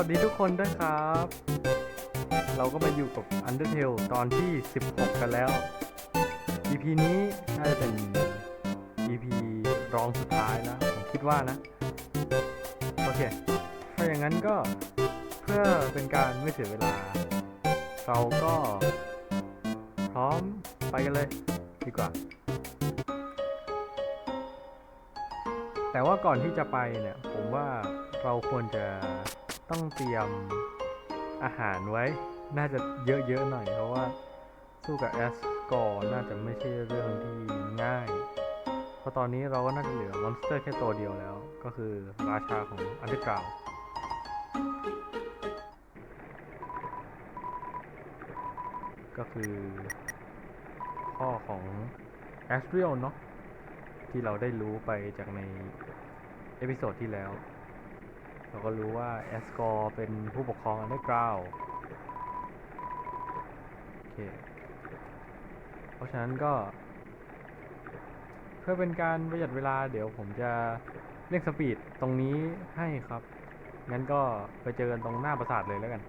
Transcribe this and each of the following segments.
วัสดีทุกคนด้วยครับ เราก็มาอยู่กับ Undertale ตอนที่ 16 กันแล้ว EP นี้น่าจะเป็น EP รองสุดท้ายแล้วผมคิดว่านะ โอเค ถ้าอย่างนั้นก็เพื่อเป็นการไม่เสียเวลา เราก็พร้อมไปกันเลยดีกว่า แต่ว่าก่อนที่จะไปเนี่ย ผมว่าเราควรจะ ต้องเตรียมอาหารไว้ น่าจะเยอะๆหน่อย เพราะว่าสู้กับแอสกอร์น่าจะไม่ใช่เรื่องที่ง่าย เพราะตอนนี้เราก็น่าจะเหลือมอนสเตอร์แค่ตัวเดียวแล้ว ก็คือราชาของอันเดอร์กราวก็คือพ่อของแอสเรียลเนาะที่เราได้รู้ไปจากใน เอพิโซดที่แล้ว เราก็รู้ว่าแอสกอร์เป็นผู้ปกครองอันเดอร์กราวโอเค เพราะฉะนั้นก็ เพื่อเป็นการประหยัดเวลาเดี๋ยวผมจะเร่งสปีดตรงนี้ให้ครับ งั้นก็ไปเจอกันตรงหน้าปราสาทเลยแล้วกัน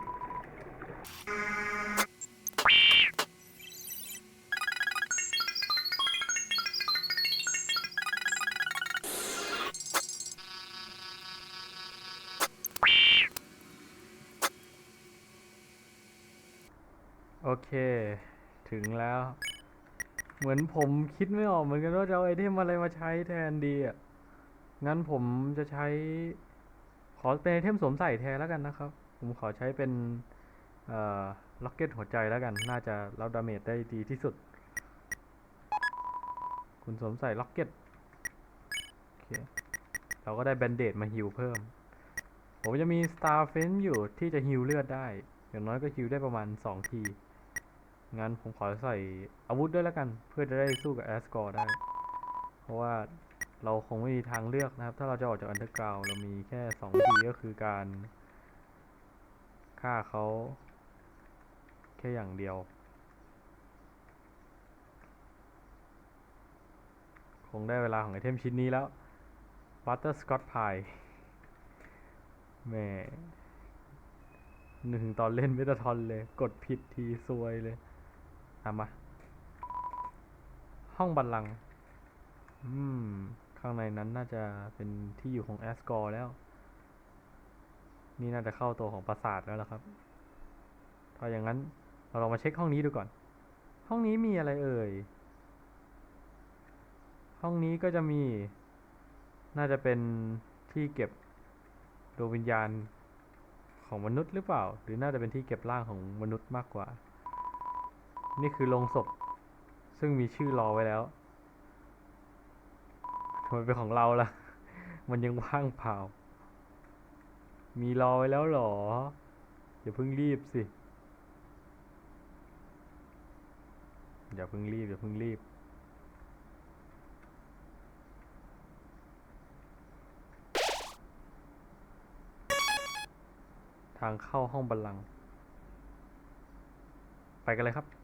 โอเค ถึงแล้ว เหมือนผมคิดไม่ออกเหมือนกันว่าจะเอาไอเทมอะไรมาใช้แทนดีอะ งั้นผมจะใช้ ขอเป็นไอเทมสวมใส่แทนแล้วกันนะครับ ผมขอใช้เป็น เอ่อ ล็อกเก็ตหัวใจแล้วกัน น่าจะรับดาเมจได้ดีที่สุด คุณสวมใส่ล็อกเก็ต โอเค เราก็ได้แบนเดดมาฮิวเพิ่ม ผมจะมี Star f e n อยู่ที่จะฮิวเลือดได้อย่างน้อยก็ฮิวได้ประมาณ 2 ที งั้นผมขอใส่อาวุธด้วยแล้วกัน เพื่อจะได้สู้กับแอสกอร์ได้ เพราะว่าเราคงไม่มีทางเลือกนะครับ ถ้าเราจะออกจากอันเดอร์กราวเรามีแค่สองทีก็คือการฆ่าเขาแค่อย่างเดียว คงได้เวลาของไอเทมชิ้นนี้แล้ว Butter Scotch Pie แม่หนึกถึงตอนเล่นเมตาทอนเลย กดผิดทีซวยเลยามา ห้องบัลลังก์อืม ข้างในนั้นน่าจะเป็นที่อยู่ของแอสกอร์แล้ว นี่น่าจะเข้าตัวของปราสาทแล้วล่ะครับ ถ้าอย่างนั้นเราลองมาเช็คห้องนี้ดูก่อน ห้องนี้มีอะไรเอ่ย ห้องนี้ก็จะมี น่าจะเป็นที่เก็บดวงวิญญาณของมนุษย์หรือเปล่า หรือน่าจะเป็นที่เก็บร่างของมนุษย์มากกว่า นี่คือโลงศพ ซึ่งมีชื่อรอไว้แล้วทำไมเป็นของเราล่ะ มันยังว่างเปล่า มีรอไว้แล้วหรอ อย่าเพิ่งรีบสิ อย่าเพิ่งรีบ อย่าเพิ่งรีบทางเข้าห้องบัลลังก์ไปกันเลยครับ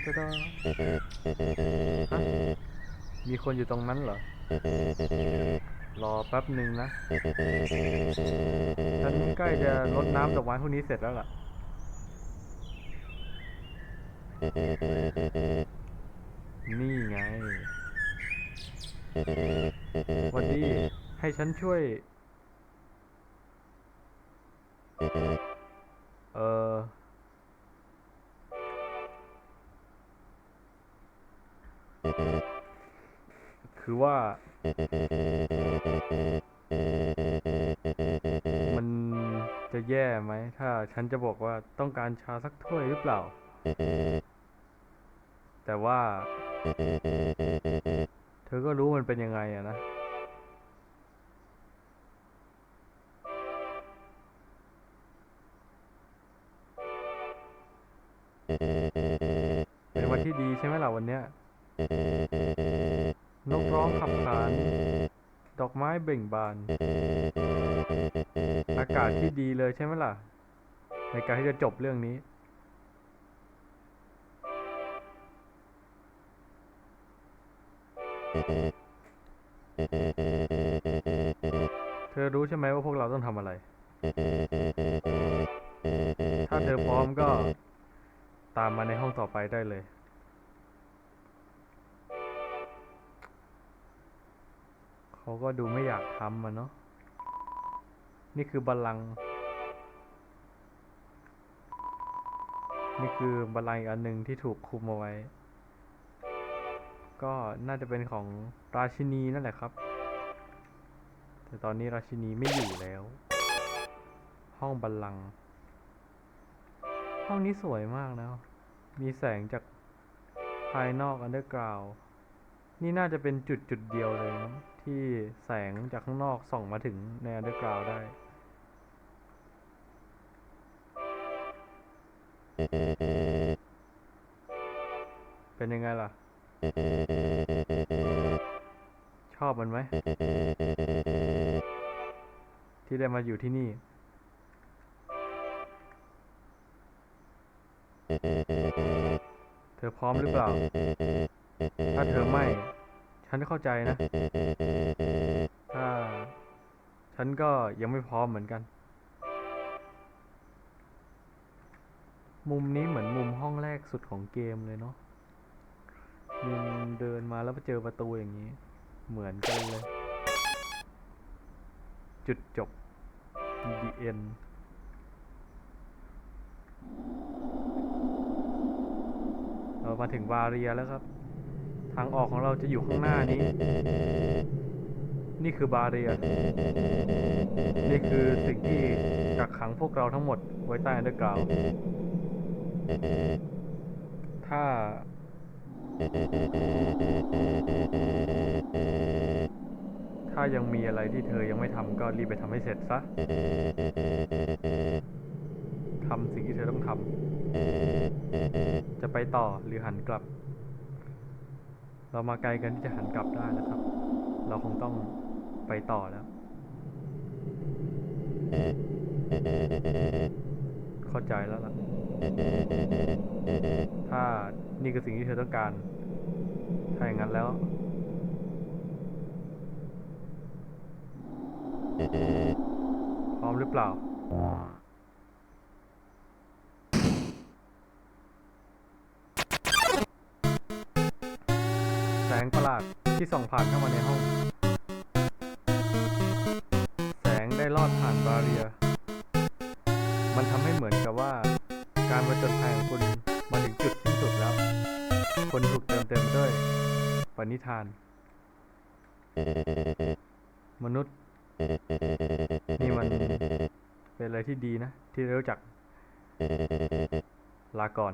ต้มจะดอฮะมีคนอยู่ตรงนั้นเหรอ รอแป๊บหนึ่งนะฉันใกล้จะรดน้ำดอกไม้พวกนี้เสร็จแล้วล่ะ นี่ไง วันนี้ให้ฉันช่วย เออ คือว่า มันจะแย่ไหม ถ้าฉันจะบอกว่าต้องการชาสักถ้วยหรือเปล่า แต่ว่า เธอก็รู้มันเป็นยังไงอะนะเป็นวันที่ดีใช่ไหมล่ะวันเนี้ย นกร้องขับขาน ดอกไม้เบ่งบาน อากาศที่ดีเลยใช่ไหมล่ะ ในการที่จะจบเรื่องนี้ เธอรู้ใช่ไหมว่าพวกเราต้องทำอะไร ถ้าเธอพร้อมก็ตามมาในห้องต่อไปได้เลย เขาก็ดูไม่อยากทำมันเนาะ นี่คือบัลลังก์ นี่คือบัลลังก์อีกอันหนึ่งที่ถูกคุมเอาไว้ ก็น่าจะเป็นของราชินีนั่นแหละครับ แต่ตอนนี้ราชินีไม่อยู่แล้ว ห้องบัลลังก์ ห้องนี้สวยมากนะ มีแสงจากภายนอกอันเดอร์กราวนี่น่าจะเป็นจุดจุดเดียวเลยมั้ง ที่แสงจากข้างนอกส่องมาถึงในอันเดอร์กราวได้ เป็นยังไงล่ะ ชอบมันไหม ที่ได้มาอยู่ที่นี่ เธอพร้อมหรือเปล่า ถ้าเธอไม่ ฉันเข้าใจนะถ้าฉันก็ยังไม่พร้อมเหมือนกัน มุมนี้เหมือนมุมห้องแรกสุดของเกมเลยเนาะมุมเดินมาแล้วไปเจอประตูอย่างนี้ เหมือนกันเลย จุดจบ the end เรามาถึงบาเรียแล้วครับางออกของเราจะอยู่ข้างหน้านี้ นี่คือบาเรีย นี่คือสิ่งที่กักขังพวกเราทั้งหมดไว้ใต้อันเดอร์กราวถ้า ถ้ายังมีอะไรที่เธอยังไม่ทำก็รีบไปทำให้เสร็จซะทำสิ่งที่เธอต้องทำจะไปต่อหรือหันกลับ เรามาไกลกันที่จะหันกลับได้นะครับ เราคงต้องไปต่อแล้ว เข้าใจแล้วล่ะ ถ้านี่คือสิ่งที่เธอต้องการ ถ้าอย่างนั้นแล้ว พร้อมหรือเปล่า งประหลาดที่ส่องผ่านเข้ามาในห้อง แสงได้ลอดผ่านบาเรีย มันทำให้เหมือนกับว่า การมาจนภัยของคุณมาถึงจุดสิ้นสุดแล้ว คนถูกเติมเต็มด้วยปณิธาน มนุษย์ นี่มันเป็นอะไรที่ดีนะ ที่รู้จัก ลาก่อน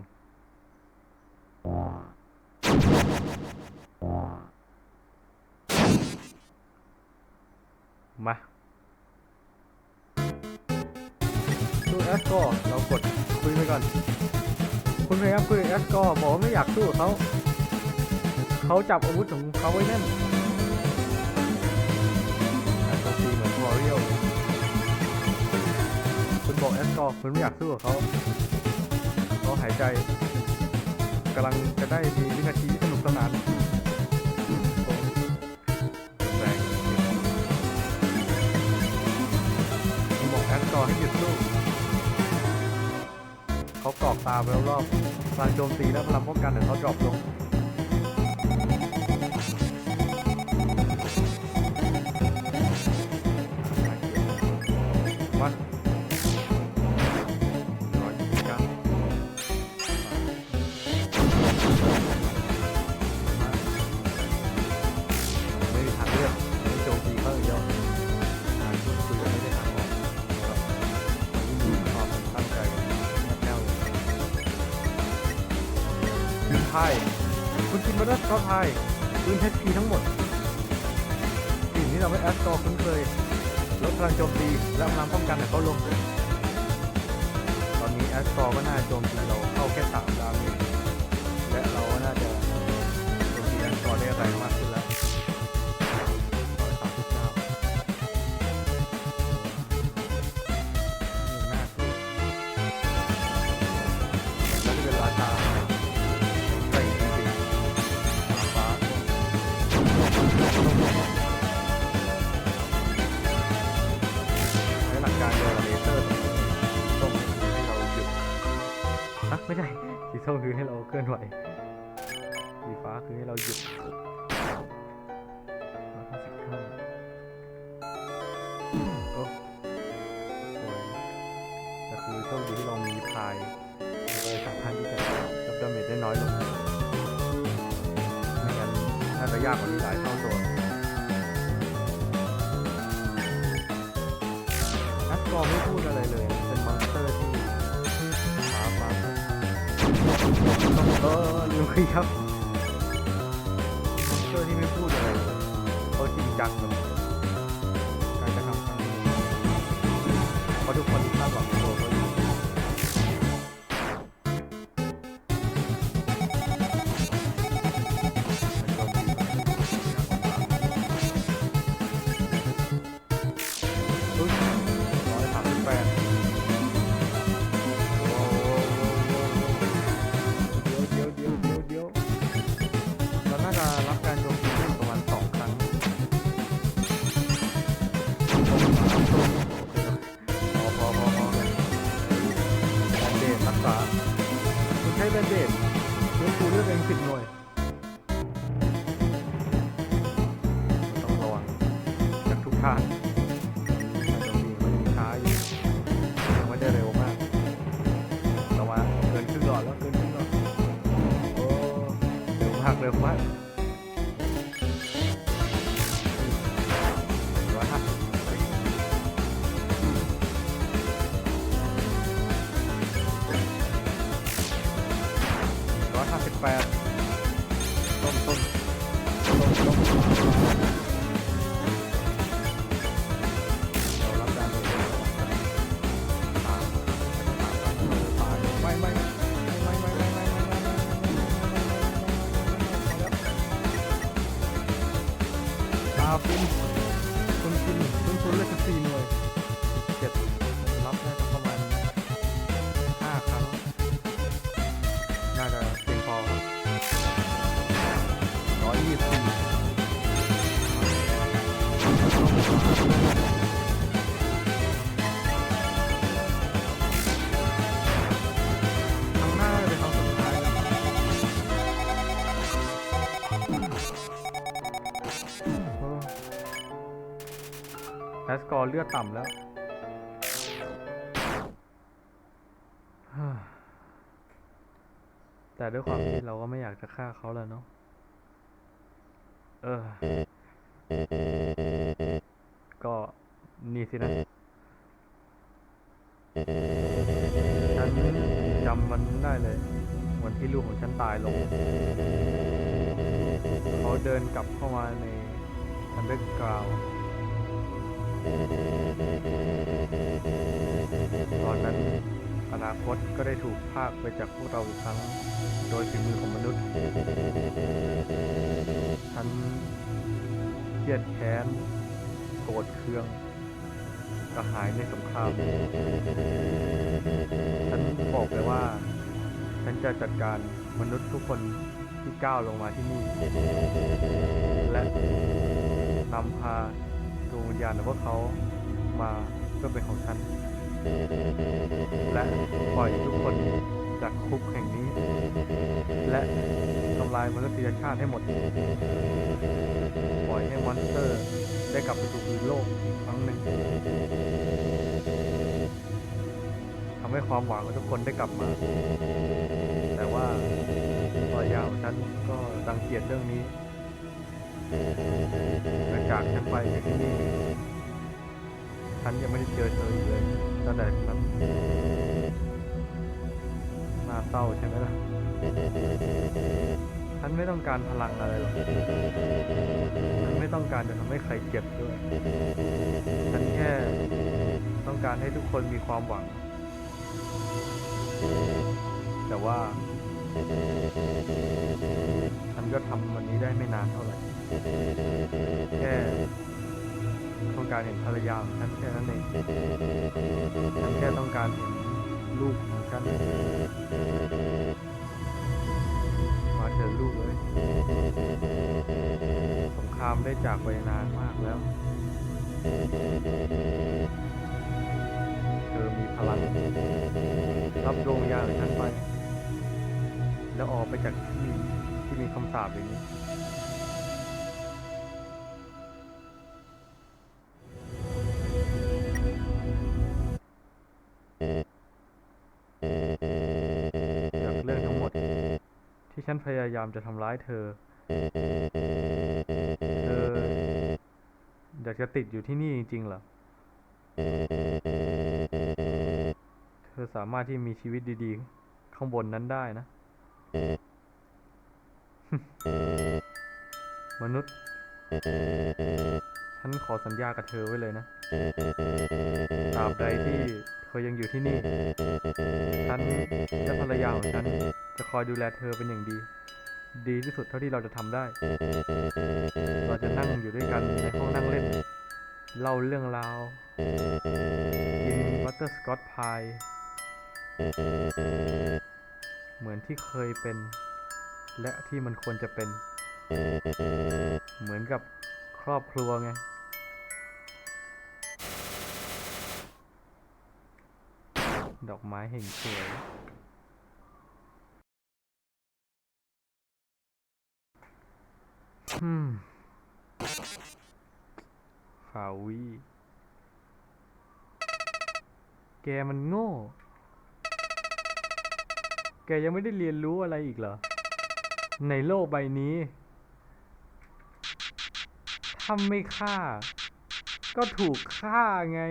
มาสู้แอสกอร์เรากดคุยไปก่อน คุณพยายามคุยกับแอสกอร์บอกว่าไม่อยากสู้กับเขาเขาจับอาวุธของเขาไว้แน่นการโจมตีเหมือนวอริโอคุณบอกแอสกอร์คุณไม่อยากสู้กับเขาเขาหายใจกำลังจะได้มีวินาทีที่สนุกสนาน ตาไปรอบๆพลังโจมตีและพลังป้องกันของเขาดรอปลงมา คุณกินมาแล้วก็ไพ่ปืน HP ทั้งหมด สิ่งที่เราไม่แอสตอคุ้นเคยลดพลังโจมตีและพลังป้องกันเขาลง ตอนนี้แอสตอร์ก็น่าโจมตีเราเข้าแค่สามดาเมจและเราก็น่าจะโจมตีแอสตอร์ได้แรงมากขึ้น ยากกว่านี้หลายเท่าตัวแอดกอไม่พูดอะไรเลย เป็นมอนสเตอร์ที่ฟ้าฟ้าเออลืมคุยครับมอนสเตอร์ที่ไม่พูดอะไรเลยเขาจริงจังกับ ใช้แบนเดดเลือดคูเลือดเองสิบหน่วย go, go. สกอร์เลือดต่ำแล้วแต่ด้วยความที่เราก็ไม่อยากจะฆ่าเขาแล้วเนาะ เออ ก็นี่สินะฉันจำมันได้เลย วันที่ลูกของฉันตายลง เขาเดินกลับเข้ามาในอันเดอร์กราว ตอนนั้นอนาคตก็ได้ถูกพากไปจากพวกเราอีกครั้ง โดยฝีมือของมนุษย์ ฉันเครียดแค้น โกรธเคืองกระหายในสงคราม ฉันบอกเลยว่า ฉันจะจัดการมนุษย์ทุกคนที่ก้าวลงมาที่นี่ และนำพา ดวงวิญญาณของพวกเขามาเพื่อเป็นของฉัน และปล่อยทุกคนจากคุกแห่งนี้ และทำลายมนุษยชาติให้หมด ปล่อยให้มอนสเตอร์ได้กลับไปสู่พื้นโลกอีกครั้งหนึ่งทำให้ความหวังของทุกคนได้กลับมา แต่ว่าภรรยาของฉันก็รังเกียจเรื่องนี้ หลังจากฉันไปที่นี่ฉันยังไม่ได้เจอเธออีกเลยตั้งแต่นั้นน่าเศร้าใช่ไหมล่ะ ฉันไม่ต้องการพลังอะไรหรอก ฉันไม่ต้องการจะทำให้ใครเจ็บด้วย ฉันแค่ต้องการให้ทุกคนมีความหวัง แต่ว่า ก็ทำวันนี้ได้ไม่นานเท่าไหร่แค่ต้องการเห็นภรรยาของฉันแค่นั้นเองฉันแค่ต้องการเห็นลูกของฉันมาเถอลูกเลยสงครามได้จากไปนานมากแล้วเธอมีพลังรับดวงวิญญาของฉันไปแล้วออกไปจาก ที่มีคำสาปอย่างนี้ จากเรื่องทั้งหมด ที่ฉันพยายามจะทำร้ายเธอ เธอ อยากจะติดอยู่ที่นี่จริงๆเหรอ เธอสามารถที่มีชีวิตดีๆ ข้างบนนั้นได้นะ มนุษย์ ฉันขอสัญญากับเธอไว้เลยนะตราบใดที่เธอยังอยู่ที่นี่ ฉันและภรรยาของฉันจะคอยดูแลเธอเป็นอย่างดี ดีที่สุดเท่าที่เราจะทำได้ เราจะนั่งอยู่ด้วยกันในห้องนั่งเล่น เล่าเรื่องราวกินบัตเตอร์สกอตพายเหมือนที่เคยเป็น และที่มันควรจะเป็น เหมือนกับครอบครัวไง ดอกไม้เห็นสวยอืมฟาวีแกมันโง่ แกยังไม่ได้เรียนรู้อะไรอีกเหรอ ในโลกใบนี้ ถ้าไม่ฆ่า ก็ถูกฆ่าไง